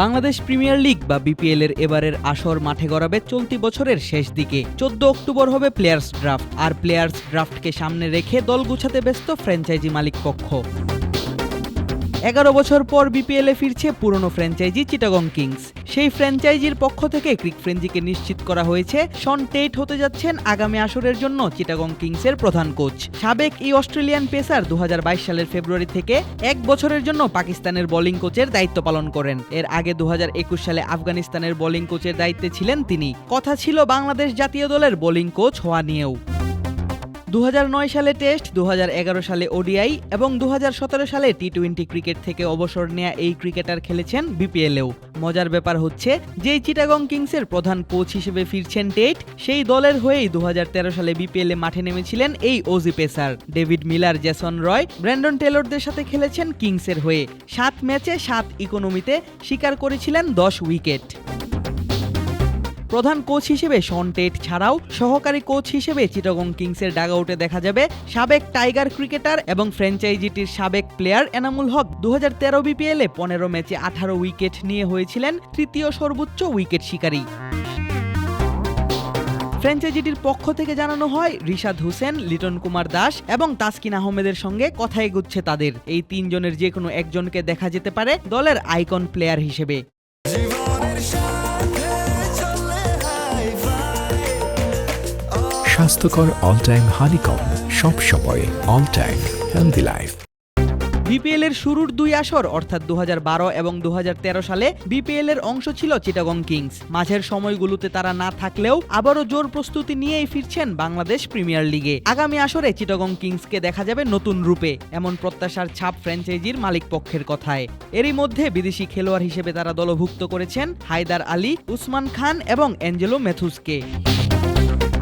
Bangladesh premier league বা BPL এর এবারের আসর মাঠে গড়াবে চলতি বছরের শেষ দিকে। চোদ্দ অক্টোবর হবে প্লেয়ার্স ড্রাফট আর প্লেয়ার্স ড্রাফটকে সামনে রেখে দল গুছাতে ব্যস্ত ফ্র্যাঞ্চাইজি মালিক পক্ষ। এগারো বছর পর বিপিএল ফিরছে পুরনো ফ্র্যাঞ্চাইজি চিটাগং কিংস সেই ফ্র্যাঞ্চাইজির পক্ষ থেকে ক্রিক ফ্রেঞ্জিকে নিশ্চিত করা হয়েছে শন টেট হতে যাচ্ছেন আগামী আসরের জন্য চিটাগং কিংসের প্রধান কোচ সাবেক এই অস্ট্রেলিয়ান পেসার দু হাজার বাইশ সালের ফেব্রুয়ারি থেকে এক বছরের জন্য পাকিস্তানের বোলিং কোচের দায়িত্ব পালন করেন। এর আগে দু হাজার একুশ সালে আফগানিস্তানের বোলিং কোচের দায়িত্বে ছিলেন তিনি। কথা ছিল বাংলাদেশ জাতীয় দলের বোলিং কোচ হওয়া নিয়েও। দু হাজার নয় সালে টেস্ট দু হাজার এগারো সালে ওডিআই এবং দু হাজার সতেরো সালে টি টোয়েন্টি ক্রিকেট থেকে অবসর নেয়া এই ক্রিকেটার খেলেছেন বিপিএলেও। মজার ব্যাপার হচ্ছে, যেই চিটাগং কিংসের প্রধান কোচ হিসেবে ফিরছেন টেট সেই দলের হয়েই দু হাজার তেরো সালে বিপিএলে মাঠে নেমেছিলেন এই Aussie pacer. David Miller Jason Roy, Brandon টেলরদের সাথে খেলেছেন কিংসের হয়ে। সাত ম্যাচে সাত ইকোনমিতে শিকার করেছিলেন দশ উইকেট। প্রধান কোচ হিসেবে শন টেট ছাড়াও সহকারী কোচ হিসেবে চিটাগং কিংসের ডাগআউটে দেখা যাবে সাবেক টাইগার ক্রিকেটার এবং ফ্র্যাঞ্চাইজিটির সাবেক প্লেয়ার এনামুল হক। দু হাজার বিপিএল এ পনেরো ম্যাচে আঠারো উইকেট নিয়ে হয়েছিলেন তৃতীয় সর্বোচ্চ উইকেট শিকারী। ফ্র্যাঞ্চাইজিটির পক্ষ থেকে জানানো হয়, রিশাদ হোসেন, লিটন কুমার দাস এবং তাসকিন আহমেদের সঙ্গে কথা এগুচ্ছে তাদের। এই তিনজনের যে কোনো একজনকে দেখা যেতে পারে দলের আইকন প্লেয়ার হিসেবে। স্বাস্থ্যকর অল টাইম হানিকম সব সময় all time healthy life BPL এর শুরুর দুই আসর, অর্থাৎ দু হাজার বারো এবং দু হাজার তেরো সালে বিপিএল এর অংশ ছিল চিটাগং কিংস মাঝের সময়গুলোতে তারা না থাকলেও আবারও জোর প্রস্তুতি নিয়েই ফিরছেন বাংলাদেশ প্রিমিয়ার লিগে আগামী আসরে চিটাগং কিংসকে দেখা যাবে নতুন রূপে, এমন প্রত্যাশার ছাপ ফ্র্যাঞ্চাইজির মালিক পক্ষের কথায়। এরই মধ্যে বিদেশি খেলোয়াড় হিসেবে তারা দলভুক্ত করেছেন হায়দার আলী, উসমান খান এবং অ্যাঞ্জেলো মেথুসকে